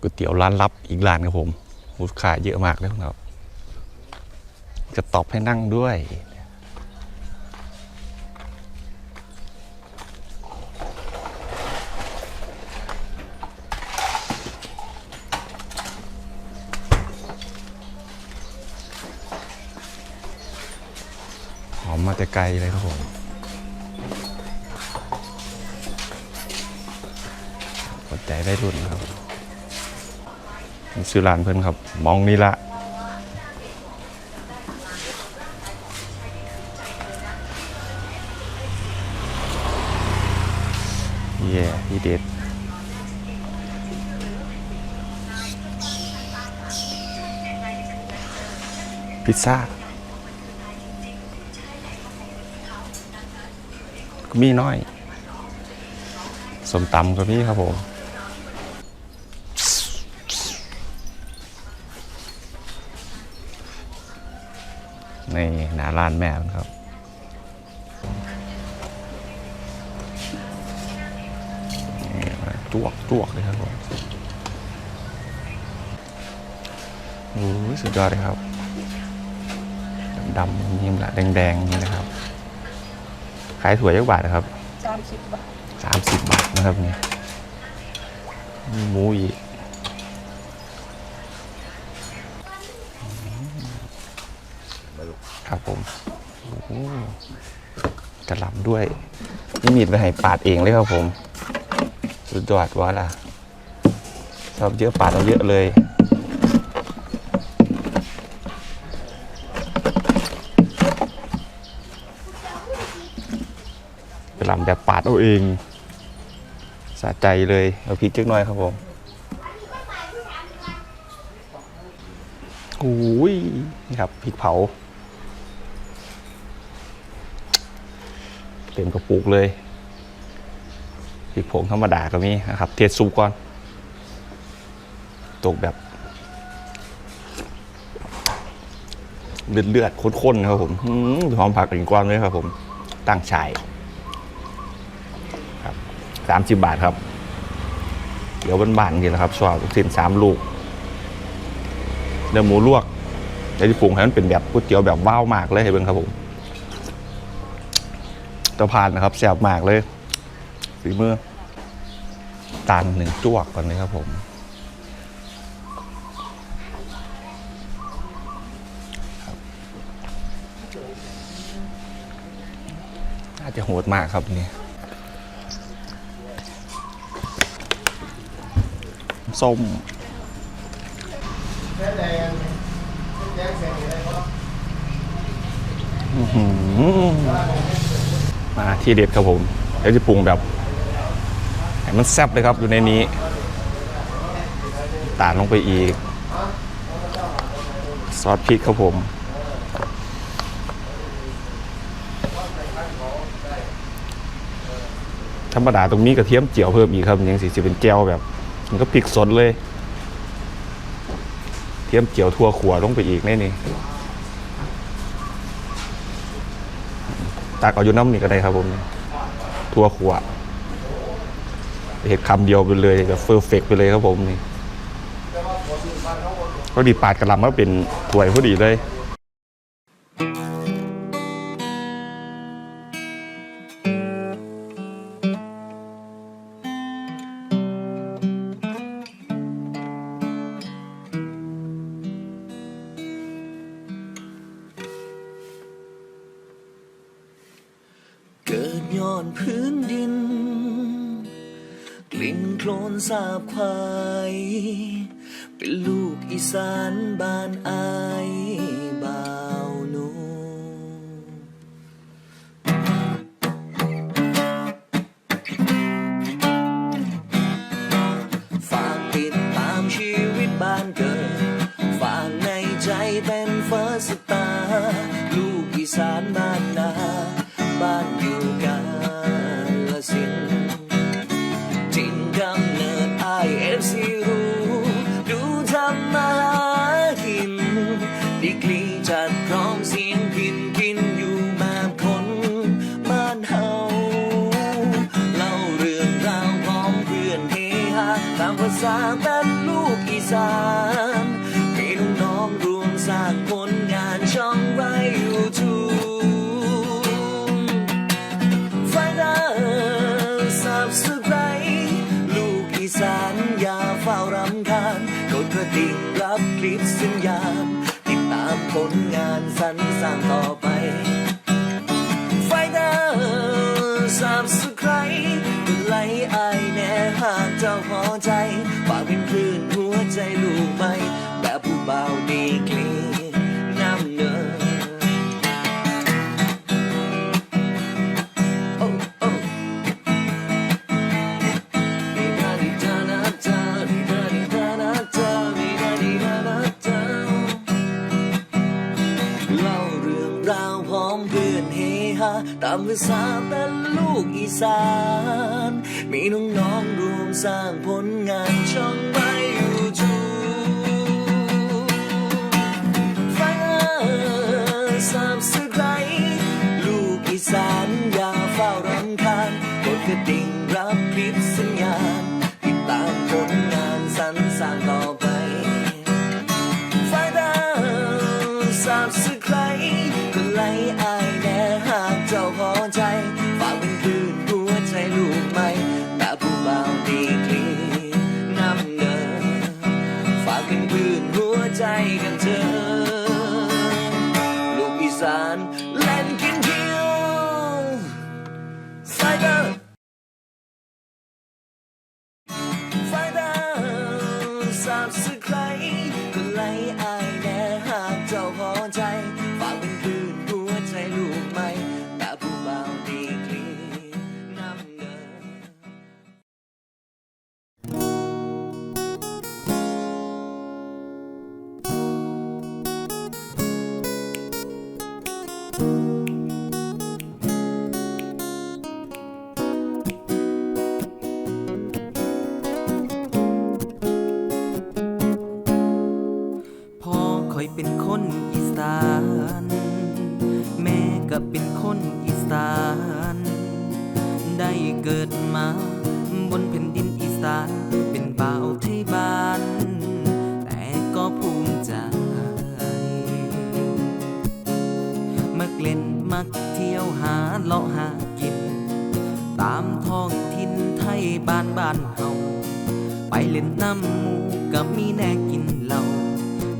ก๋วยเตี๋ยวร้านลับอีกร้านครับผมลูกค้าเยอะมากเลยครับจะตอบให้นั่งด้วยหอมมาแต่ไกลเลยครับผมกดใจได้รุ่นครับ ซื้อร้านเพื่อนครับ มองนี่ละเย่ที่เด็ดพิซซ่าก็มีน้อย สมตำก็มีครับผม ในหนาร้านแม่มันครับนี่มาจวกจวกเลยครับผมโอ้ยสุดยอดเลยครับดำๆยิ้มละแดงๆนี่นะครับ ขายถั่วยยักบาทนะครับสามสิบบาทสามสิบบาทนะครับเนี่ยมีหมูอีกครับผมโอ้โหกระหล่ำ ด้วยนี่มีดไปให้ปาดเองเลยครับผมสุดยอดว่าล่ะชอบเยอะปาดเอาเยอะเลยกระหล่ำแบบปาดเอาเองสะใจเลยเอาพริกเล็กน้อยครับผมโอ้ยนี่ครับพริกเผา เต็มกระปุกเลยพริกผงธรรมดาก็มีนะครับ เทซุปก่อน ตกแบบ เลือดเลือดๆข้นๆครับผมหอมผักอีกก้อนเลยครับผมตั้งฉายครับสามสิบบาทครับ เดี๋ยวบ้านๆจริงนะครับชอบลูกชิ้นสามลูกเนื้อหมูลวกแล้วที่ปรุงให้มันเป็นแบบก๋วยเตี๋ยวแบบว้าวมากเลยให้เบิ่งครับผม ตะพานนะครับแซ่บมากเลยสีมือตาลหนึ่งจวกก่อนเลยครับผมน่าจะโหดมากครับนี่ส้มอือหือ มาที่เด็ดครับผมเดี๋ยวจะปรุงแบบให้มันแซ่บเลยครับอยู่ในนี้ตาลลงไปอีก ซอสพริกครับผมธรรมดาตรงนี้กระเทียมเจียวเพิ่มอีกครับยังสิจะเป็นแก้วแบบ มันก็พริกสดเลย เทียมเจียวทั่วขัวลงไปอีกแน่นี่ ตักเอาอยู่น้ำนี่ก็ได้ครับผมทั่วขวเห็ดคำเดียวไปเลยแบบเฟอร์เฟกไปเลยครับผมนี่ก็ดีปาดกระลำมาเป็นถวยพอดีเลย อนพื้นดิน กลิ่นโคลนสาบควาย เป็นลูกอีสานบ้านอาย ลูกอีสานมีน้องๆรวมสร้างผลงานช่องไว้ยูทูบไฟดาสับสไครลูกอีสานอย่าเฝ้ารำคาญกดกระดิ่งรับคลิปสัญญาณติดตามผลงานสรรสร้างต่อไป ตามภาษาเป็นลูกอีสาน มีน้องๆรวมสร้างผลงานช่องไว้ยูทูบไฟสับสไครลูกอีสานอย่าเฝ้ารำคาญกดกระดิ่งรับคลิปสัญญาณติดตามผลงานสรรสร้างต่อไปไฟดาวสับสไครก็ไล่อาย สั อีสาน แม่ก็เป็นคนอีสาน ได้เกิดมา บนแผ่นดินอีสาน เป็นบ่าวไทยบ้าน แต่ก็ภูมิใจ มักเล่นมักเที่ยวหาเลาะหากิน ตามท้องถิ่นไทยบ้านบ้านเฮาไปเล่นน้ำมูก็มีแน่กินเหล้า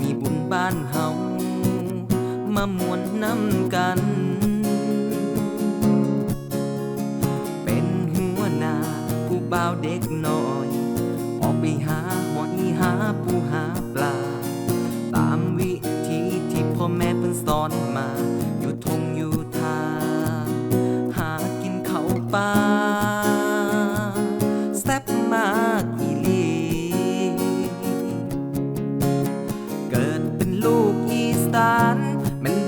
มีบุญบ้านเฮา มาวนน้ำกัน เป็นหัวหน้าผู้บ่าวเด็กน้อย ออกไปหาหอยหาปูหาปลา ตามวิธีที่พ่อแม่เพิ่นสอนมา อยู่ทงอยู่ทา หากินเขาป่าแซ่บมากอีหลีเกิดเป็นลูกอีสาน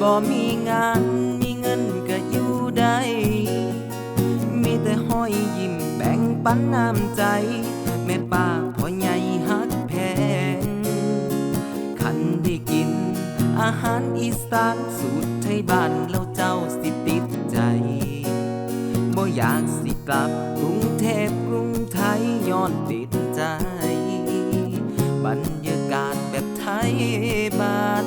บ่มีงานมีเงินก็อยู่ได้ มีแต่ห้อยยิ้มแบ่งปันน้ำใจ แม่ป้าพ่อใหญ่ฮักแพง ขันได้กิน อาหารอีสานสูตรไทยบ้านแล้วเจ้าสิติดใจบ่อยากสิกลับกรุงเทพกรุงไทยย้อนติดใจ บรรยากาศแบบไทยบ้าน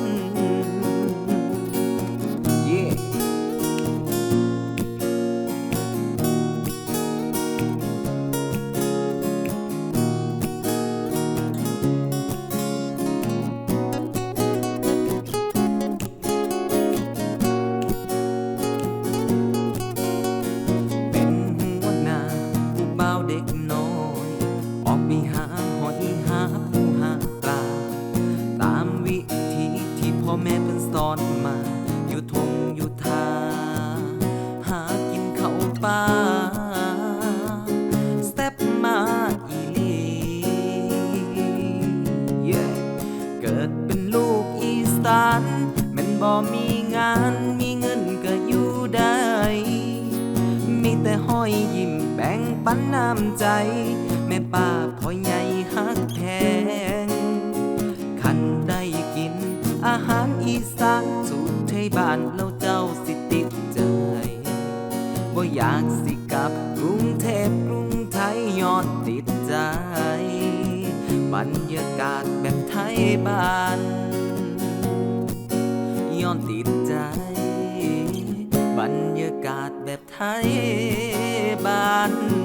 อนมา อยู่ทงอยู่ทา หากินเขาป่าสเต็ปมาอีลี Yeah เกิดเป็นลูกอีสานแมันบ่มีงานมีเงินก็อยู่ได้ มีแต่ห้อยยิ้มแบ่งปันน้ำใจ แม่ป้าพ่อใหญ่ฮักแพ อีสานสุดไทยบ้านเราเจ้าสิติดใจบ่อยากสิกลับกรุงเทพกรุงไทยยอดติดใจ บรรยากาศแบบไทยบ้านย้อนติดใจ บรรยากาศแบบไทยบ้าน